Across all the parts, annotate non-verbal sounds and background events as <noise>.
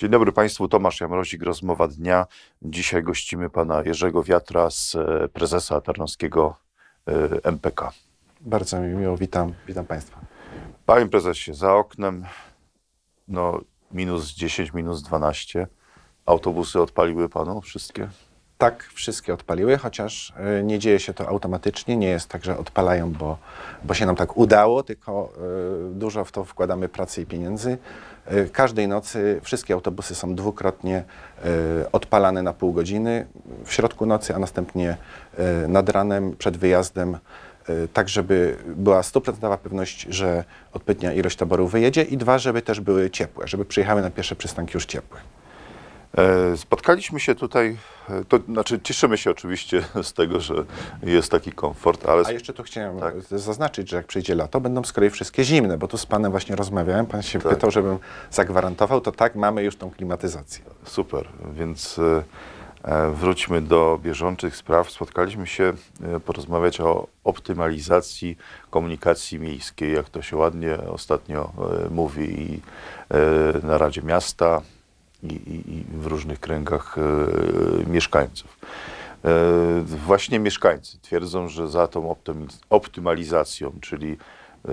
Dzień dobry Państwu, Tomasz Jamrozik, rozmowa dnia. Dzisiaj gościmy pana Jerzego Wiatra z e, prezesa Tarnowskiego e, MPK. Bardzo mi miło, witam, witam Państwa. Panie prezesie, za oknem no, minus 10, minus 12. Autobusy odpaliły panu wszystkie? Tak, wszystkie odpaliły, chociaż y, nie dzieje się to automatycznie. Nie jest tak, że odpalają, bo, bo się nam tak udało, tylko dużo w to wkładamy pracy i pieniędzy. Y, każdej nocy wszystkie autobusy są dwukrotnie odpalane na pół godziny w środku nocy, a następnie nad ranem przed wyjazdem tak, żeby była stuprocentowa pewność, że odpowiednia ilość taboru wyjedzie i dwa, żeby też były ciepłe, żeby przyjechały na pierwsze przystanki już ciepłe. E, spotkaliśmy się tutaj, e, to znaczy cieszymy się oczywiście <laughs> z tego, że jest taki komfort, ale... A jeszcze tu chciałem tak. zaznaczyć, że jak przyjdzie lato, będą z kolei wszystkie zimne, bo tu z Panem właśnie rozmawiałem, Pan się tak. pytał, żebym zagwarantował, to tak, mamy już tą klimatyzację. Super, więc e, wróćmy do bieżących spraw. Spotkaliśmy się porozmawiać o optymalizacji komunikacji miejskiej, jak to się ładnie ostatnio mówi i na Radzie Miasta, i, i, i w różnych kręgach e, mieszkańców. E, właśnie mieszkańcy twierdzą, że za tą optymalizacją, czyli e,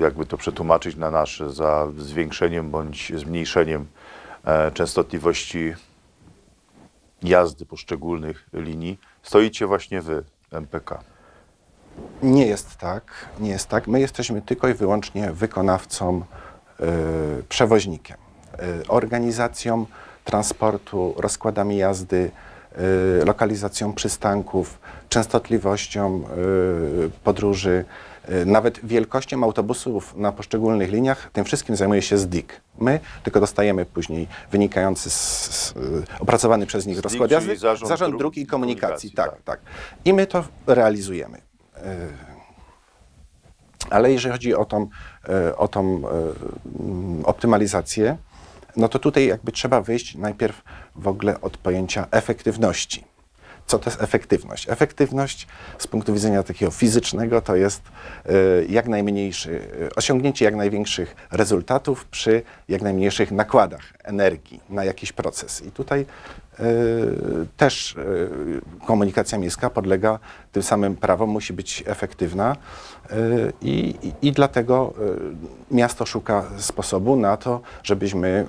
jakby to przetłumaczyć na nasze, za zwiększeniem bądź zmniejszeniem częstotliwości jazdy poszczególnych linii, stoicie właśnie wy, MPK. Nie jest tak, nie jest tak. My jesteśmy tylko i wyłącznie wykonawcą, yy, przewoźnikiem. Y, organizacją transportu, rozkładami jazdy, y, lokalizacją przystanków, częstotliwością y, podróży, nawet wielkością autobusów na poszczególnych liniach, tym wszystkim zajmuje się ZDIK. My tylko dostajemy później wynikający z, z opracowany przez nich rozkład jazdy, zarząd, zarząd dróg i komunikacji. Tak, tak, tak. I my to realizujemy. Ale jeżeli chodzi o tą, o tą optymalizację, no to tutaj jakby trzeba wyjść najpierw w ogóle od pojęcia efektywności. Co to jest efektywność? Efektywność z punktu widzenia takiego fizycznego to jest y, jak najmniejszy, y, osiągnięcie jak największych rezultatów przy jak najmniejszych nakładach energii na jakiś proces. I tutaj y, też komunikacja miejska podlega tym samym prawom, musi być efektywna i, i, i dlatego miasto szuka sposobu na to, żebyśmy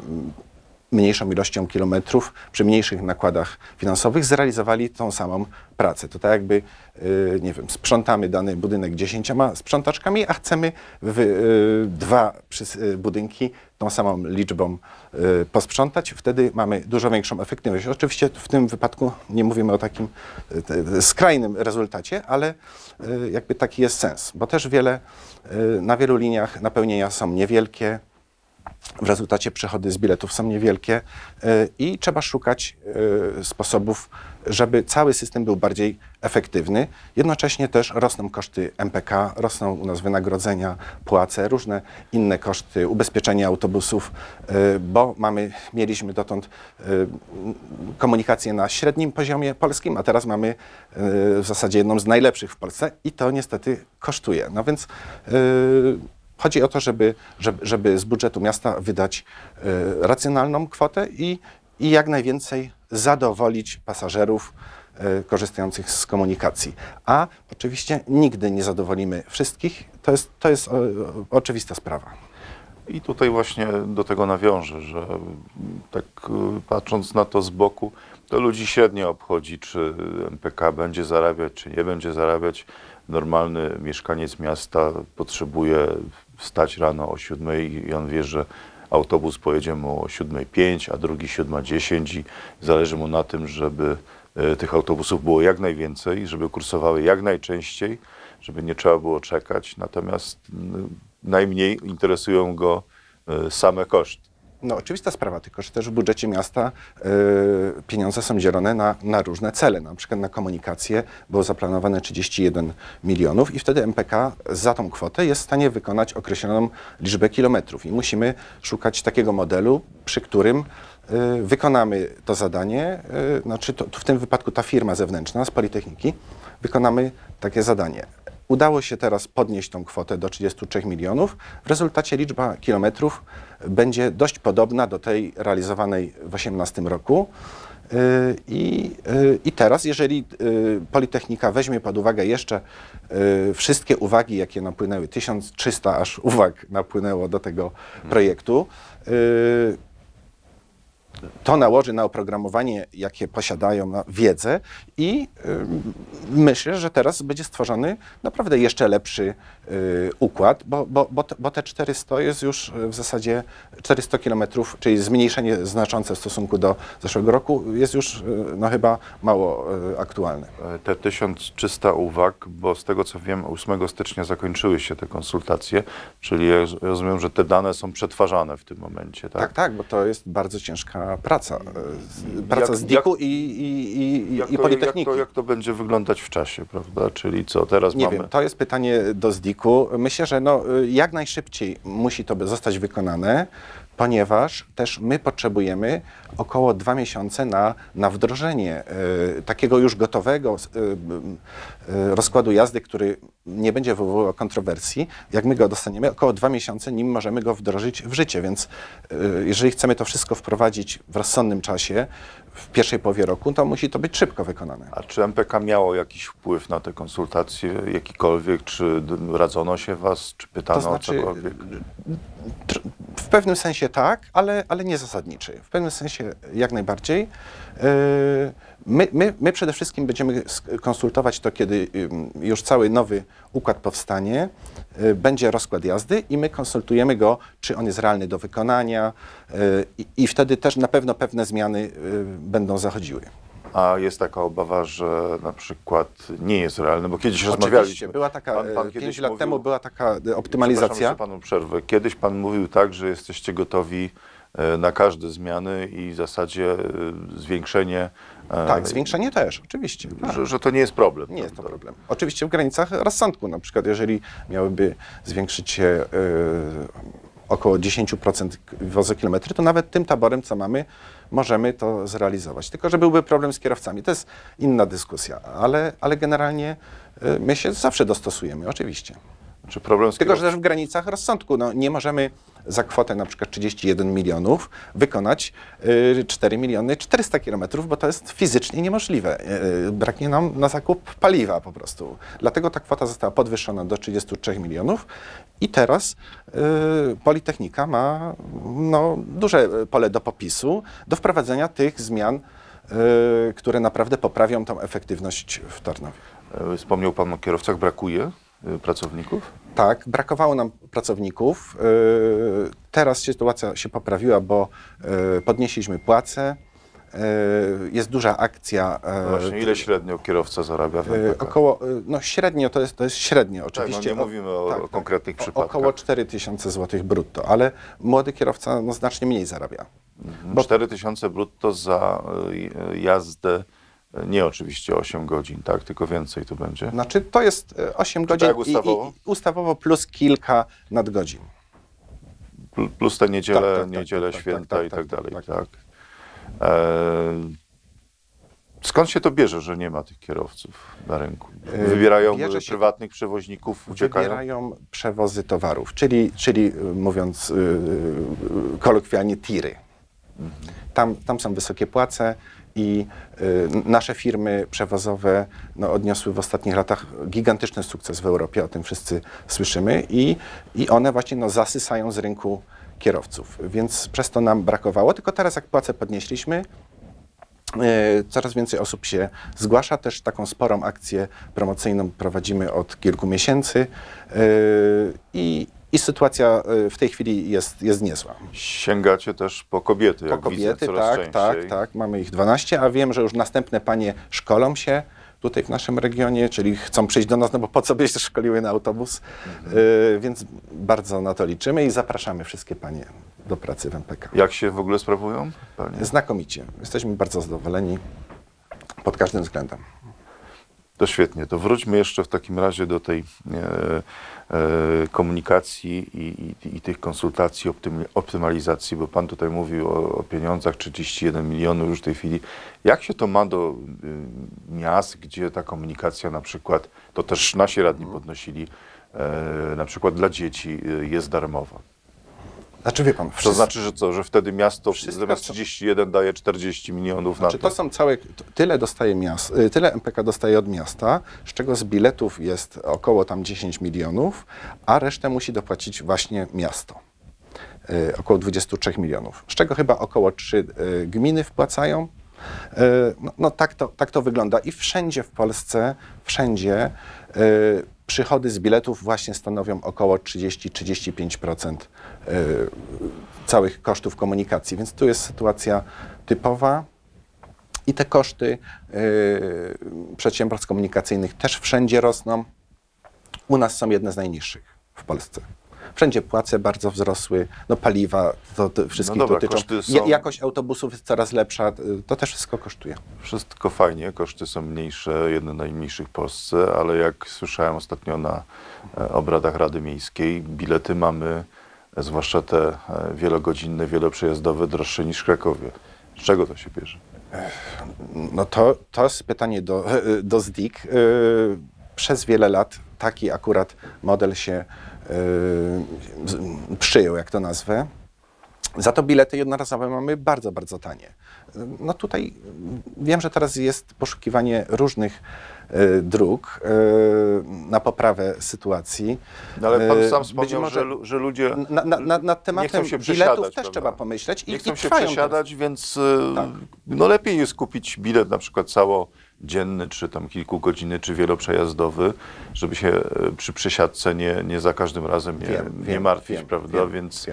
mniejszą ilością kilometrów, przy mniejszych nakładach finansowych zrealizowali tą samą pracę. To tak jakby, y, nie wiem, sprzątamy dany budynek dziesięcioma sprzątaczkami, a chcemy y, dwa y, budynki tą samą liczbą posprzątać. Wtedy mamy dużo większą efektywność. Oczywiście w tym wypadku nie mówimy o takim skrajnym rezultacie, ale jakby taki jest sens, bo też wiele, na wielu liniach napełnienia są niewielkie, w rezultacie przychody z biletów są niewielkie e, i trzeba szukać e, sposobów, żeby cały system był bardziej efektywny. Jednocześnie też rosną koszty MPK, rosną u nas wynagrodzenia, płace, różne inne koszty, ubezpieczenia autobusów, e, bo mamy, mieliśmy dotąd komunikację na średnim poziomie polskim, a teraz mamy w zasadzie jedną z najlepszych w Polsce i to niestety kosztuje. No więc Chodzi o to, żeby, żeby, żeby z budżetu miasta wydać y, racjonalną kwotę i, i jak najwięcej zadowolić pasażerów y, korzystających z komunikacji. A oczywiście nigdy nie zadowolimy wszystkich. To jest, to jest o, oczywista sprawa. I tutaj właśnie do tego nawiążę, że tak patrząc na to z boku, to ludzi średnio obchodzi, czy MPK będzie zarabiać, czy nie będzie zarabiać. Normalny mieszkaniec miasta potrzebuje wstać rano o 7 i on wie, że autobus pojedzie mu o 7.05, a drugi 7.10 i zależy mu na tym, żeby e, tych autobusów było jak najwięcej, żeby kursowały jak najczęściej, żeby nie trzeba było czekać. Natomiast najmniej interesują go e, same koszty. No oczywista sprawa, tylko że też w budżecie miasta y, pieniądze są dzielone na, na różne cele. Na przykład na komunikację było zaplanowane 31 milionów i wtedy MPK za tą kwotę jest w stanie wykonać określoną liczbę kilometrów. I musimy szukać takiego modelu, przy którym y, wykonamy to zadanie, y, znaczy to, to w tym wypadku ta firma zewnętrzna z Politechniki, wykonamy takie zadanie. Udało się teraz podnieść tą kwotę do 33 milionów. W rezultacie liczba kilometrów będzie dość podobna do tej realizowanej w 2018 roku. Y, I, y, I teraz, jeżeli y, Politechnika weźmie pod uwagę jeszcze wszystkie uwagi, jakie napłynęły, 1300 aż uwag napłynęło do tego projektu, to nałoży na oprogramowanie, jakie posiadają na wiedzę i y, myślę, że teraz będzie stworzony naprawdę jeszcze lepszy y, układ, bo, bo, bo, te, bo te 400 jest już w zasadzie 400 kilometrów, czyli zmniejszenie znaczące w stosunku do zeszłego roku jest już y, no chyba mało y, aktualne. E, Te 1300 uwag, bo z tego co wiem, 8 stycznia zakończyły się te konsultacje, czyli ja rozumiem, że te dane są przetwarzane w tym momencie, tak? Tak, tak, bo to jest bardzo ciężka praca. z- Praca Jak- z DIK-u i, i, i, Jak i to, Politechniki. jak, to, jak to będzie wyglądać w czasie, prawda? Czyli co, teraz Nie mamy... wiem, to jest pytanie do ZDIK-u. Myślę, że no, y, jak najszybciej musi to zostać wykonane, ponieważ też my potrzebujemy około dwa miesiące na, na wdrożenie y, takiego już gotowego y, y, rozkładu jazdy, który nie będzie wywoływał kontrowersji. Jak my go dostaniemy, około dwa miesiące, nim możemy go wdrożyć w życie. Więc jeżeli chcemy to wszystko wprowadzić w rozsądnym czasie, w pierwszej połowie roku, to musi to być szybko wykonane. A czy MPK miało jakiś wpływ na te konsultacje, jakikolwiek? Czy radzono się was, czy pytano To znaczy, o cokolwiek? W pewnym sensie tak, ale, ale nie zasadniczy. W pewnym sensie jak najbardziej. Yy, My, my, my przede wszystkim będziemy konsultować to, kiedy ym, już cały nowy układ powstanie, yy, będzie rozkład jazdy i my konsultujemy go, czy on jest realny do wykonania yy, i, i wtedy też na pewno pewne zmiany yy, będą zachodziły. A jest taka obawa, że na przykład nie jest realny, bo kiedyś rozmawialiśmy. była taka, Pan- pan yy, kiedyś pięć lat mówił- temu była taka Przepraszam optymalizacja. panu przerwę. Kiedyś pan mówił tak, że jesteście gotowi e, na każde zmiany i w zasadzie e, zwiększenie. e, Tak, zwiększenie też, oczywiście. Tak. Że, że to nie jest problem. Nie jest to problem. Oczywiście w granicach rozsądku. Na przykład, jeżeli miałyby zwiększyć się około 10% wozokilometry, to nawet tym taborem, co mamy, możemy to zrealizować. Tylko, że byłby problem z kierowcami. To jest inna dyskusja, ale, ale generalnie y, my się zawsze dostosujemy, oczywiście. Czy problem Tylko, że też w granicach rozsądku. No, nie możemy za kwotę na przykład 31 milionów wykonać y, 4 miliony 400 kilometrów, bo to jest fizycznie niemożliwe. Y, braknie nam na zakup paliwa po prostu. Dlatego ta kwota została podwyższona do 33 milionów i teraz y, Politechnika ma no, duże pole do popisu, do wprowadzenia tych zmian, y, które naprawdę poprawią tą efektywność w Tarnowie. E, Wspomniał pan o kierowcach, brakuje pracowników? Tak, brakowało nam pracowników. Yy, Teraz sytuacja się poprawiła, bo yy, podnieśliśmy płace. Yy, Jest duża akcja. No właśnie, ile średnio kierowca zarabia w MPK? Około, no średnio, to jest, to jest średnio Tak, no oczywiście. nie mówimy o, o konkretnych O- przypadkach. Około 4000 zł brutto, ale młody kierowca no, znacznie mniej zarabia. bo- 4 tysiące brutto za jazdę, nie oczywiście 8 godzin, tak? Tylko więcej to będzie. Znaczy to jest yy, 8 godzin jak i, ustawowo? i, ustawowo plus kilka nadgodzin. Pl- Plus te niedziele, Tak, tak, tak, niedziele tak, tak, święta tak, i tak, tak, dalej. tak, Tak. E, skąd się to bierze, że nie ma tych kierowców na rynku? E, Wybierają bierze e, prywatnych przewoźników, uciekają? Wybierają przewozy towarów, czyli, czyli mówiąc y, y, kolokwialnie tiry. Tam, tam są wysokie płace i y, nasze firmy przewozowe no, odniosły w ostatnich latach gigantyczny sukces w Europie, o tym wszyscy słyszymy i, i one właśnie no, zasysają z rynku kierowców, więc przez to nam brakowało, tylko teraz jak płace podnieśliśmy, E, Coraz więcej osób się zgłasza. Też taką sporą akcję promocyjną prowadzimy od kilku miesięcy e, i, i sytuacja e, w tej chwili jest, jest niezła. Sięgacie też po kobiety, Po jak kobiety, widzę, tak, tak, częściej. tak. Mamy ich 12, a wiem, że już następne panie szkolą się tutaj w naszym regionie, czyli chcą przyjść do nas, no bo po co by się szkoliły na autobus, E, więc bardzo na to liczymy i zapraszamy wszystkie panie do pracy w MPK. Jak się w ogóle sprawują? Panie? Znakomicie. Jesteśmy bardzo zadowoleni pod każdym względem. To świetnie. To wróćmy jeszcze w takim razie do tej e, e, komunikacji i, i, i tych konsultacji, optymalizacji, bo Pan tutaj mówił o, o pieniądzach 31 milionów już w tej chwili. Jak się to ma do y, miast, gdzie ta komunikacja na przykład, to też nasi radni podnosili, e, na przykład dla dzieci y, jest darmowa? Znaczy wie pan, To wszystko- znaczy, że co, że wtedy miasto Wszystko, zamiast co- 31 daje 40 milionów Znaczy, na to to? są całe, tyle dostaje miast, y, tyle MPK dostaje od miasta, z czego z biletów jest około tam 10 milionów, a resztę musi dopłacić właśnie miasto. Y, około 23 milionów, z czego chyba około 3 y, gminy wpłacają. No no tak, to, tak to wygląda i wszędzie w Polsce, wszędzie przychody z biletów właśnie stanowią około 30-35% y, całych kosztów komunikacji, więc tu jest sytuacja typowa. I te koszty y, przedsiębiorstw komunikacyjnych też wszędzie rosną. U nas są jedne z najniższych w Polsce. Wszędzie płace bardzo wzrosły, no paliwa, to, to wszystkich No dobra, dotyczą. są- Ja, jakość autobusów jest coraz lepsza, y, to też wszystko kosztuje. Wszystko fajnie, koszty są mniejsze, jedne z najmniejszych w Polsce, ale jak słyszałem ostatnio na e, obradach Rady Miejskiej, bilety mamy, e, zwłaszcza te e, wielogodzinne, wieloprzejazdowe, droższe niż w Krakowie. Z czego to się bierze? No to, to jest pytanie do, <laughs> do ZDIK. Y, Przez wiele lat taki akurat model się przyjął, jak to nazwę. Za to bilety jednorazowe mamy bardzo, bardzo tanie. Y, No tutaj wiem, że teraz jest poszukiwanie różnych y, dróg na poprawę sytuacji. No ale pan sam wspomniał, może że, że ludzie na, na, na, nad nie tematem chcą się biletów też prawda? trzeba pomyśleć i, Nie chcą i się przesiadać, więc Tak. no lepiej jest kupić bilet na przykład całodzienny, czy tam kilkugodzinny, czy wieloprzejazdowy, żeby się e, przy przesiadce nie, nie za każdym razem nie, Wiem, nie wiem, martwić, wiem, prawda? więc.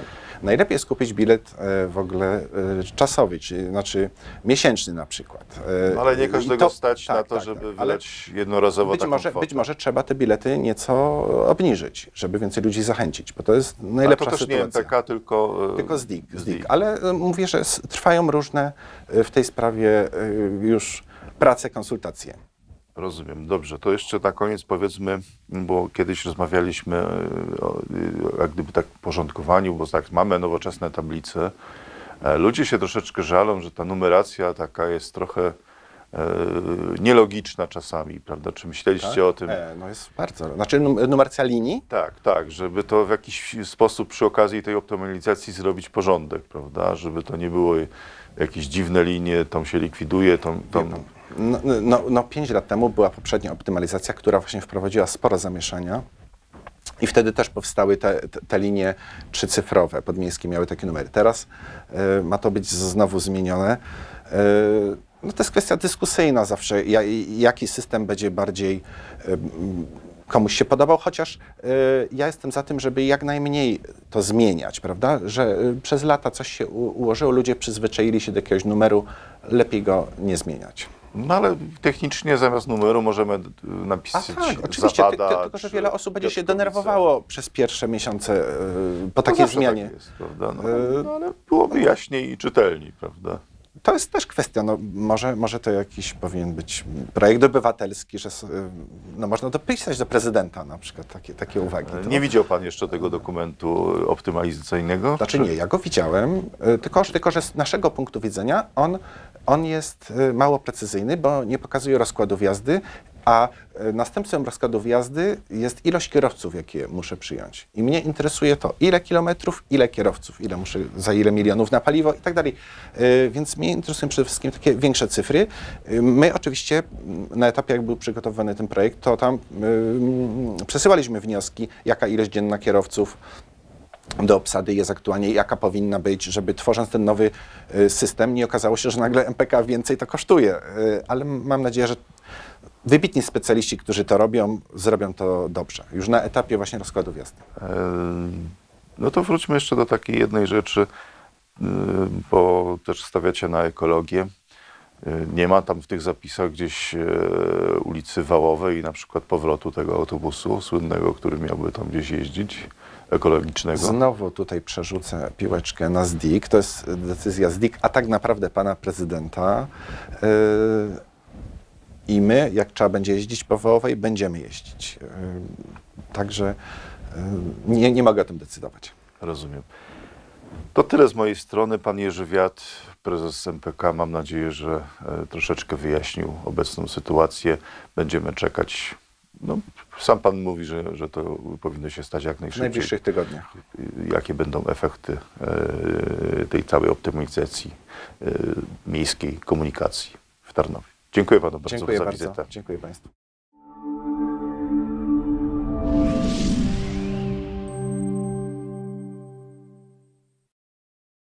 Najlepiej jest kupić bilet e, w ogóle e, czasowy, czyli znaczy miesięczny na przykład. No, ale nie każdego to- stać na tak, to, tak, żeby tak, wydać jednorazowo być taką może, kwotę. być może trzeba te bilety nieco obniżyć, żeby więcej ludzi zachęcić, bo to jest najlepsza to też nie sytuacja. MPK, tylko... e, Tylko ZDIK, ZDIK. ZDIK. Ale mówię, że trwają różne w tej sprawie już prace, konsultacje. Rozumiem, dobrze. To jeszcze na koniec powiedzmy, bo kiedyś rozmawialiśmy e, o e, jak gdyby tak porządkowaniu, bo tak mamy nowoczesne tablice. E, Ludzie się troszeczkę żalą, że ta numeracja taka jest trochę nielogiczna czasami, prawda? Czy myśleliście o tym? E, no jest bardzo. Znaczy num- numeracja linii, Tak, tak, żeby to w jakiś sposób przy okazji tej optymalizacji zrobić porządek, prawda? Żeby to nie było jakieś dziwne linie, tą się likwiduje, tą... tą... No, no, no, pięć lat temu była poprzednia optymalizacja, która właśnie wprowadziła sporo zamieszania. I wtedy też powstały te, te, linie trzycyfrowe, podmiejskie miały takie numery. Teraz e, ma to być znowu zmienione. E, no to jest kwestia dyskusyjna zawsze, ja, jaki system będzie bardziej m, komuś się podobał, chociaż e, ja jestem za tym, żeby jak najmniej to zmieniać, prawda? Że e, przez lata coś się ułożyło, ludzie przyzwyczaili się do jakiegoś numeru, lepiej go nie zmieniać. No ale technicznie zamiast numeru możemy y, napisać A tak, oczywiście, ty, zapada, ty, tylko że wiele osób będzie się denerwowało przez pierwsze miesiące e, po No takiej zawsze zmianie. Tak jest, prawda? No, E, no, ale byłoby jaśniej i czytelniej, prawda? To jest też kwestia, no, może, może to jakiś powinien być projekt obywatelski, że e, no, można dopisać do prezydenta na przykład takie, takie uwagi. To, Nie widział pan jeszcze tego dokumentu optymalizacyjnego? Znaczy nie, ja go widziałem, e, tylko, tylko że z naszego punktu widzenia on, on jest e, mało precyzyjny, bo nie pokazuje rozkładów jazdy, a e, następstwem rozkładów jazdy jest ilość kierowców, jakie muszę przyjąć. I mnie interesuje to, ile kilometrów, ile kierowców, ile muszę, za ile milionów na paliwo i tak dalej. E, Więc mnie interesują przede wszystkim takie większe cyfry. My oczywiście m, na etapie, jak był przygotowywany ten projekt, to tam przesyłaliśmy wnioski, jaka ilość dzienna kierowców, do obsady jest aktualnie, jaka powinna być, żeby tworząc ten nowy y, system, nie okazało się, że nagle MPK więcej to kosztuje. Y, Ale mam nadzieję, że wybitni specjaliści, którzy to robią, zrobią to dobrze. Już na etapie właśnie rozkładu jazdy. E, No to wróćmy jeszcze do takiej jednej rzeczy, y, bo też stawiacie na ekologię. Y, Nie ma tam w tych zapisach gdzieś e, ulicy Wałowej i na przykład powrotu tego autobusu słynnego, który miałby tam gdzieś jeździć, ekologicznego. Znowu tutaj przerzucę piłeczkę na ZDIK. To jest decyzja ZDIK, a tak naprawdę pana prezydenta. Yy, I my, jak trzeba będzie jeździć po Wołowej, będziemy jeździć. Także nie, nie mogę o tym decydować. Rozumiem. To tyle z mojej strony. Pan Jerzy Wiat, prezes MPK. Mam nadzieję, że e, troszeczkę wyjaśnił obecną sytuację. Będziemy czekać. No, sam pan mówi, że, że to powinno się stać jak W najszybciej. najbliższych tygodniach. Jakie będą efekty e, tej całej optymalizacji e, miejskiej komunikacji w Tarnowie. Dziękuję panu bardzo Dziękuję za bardzo. wizytę. Dziękuję Państwu.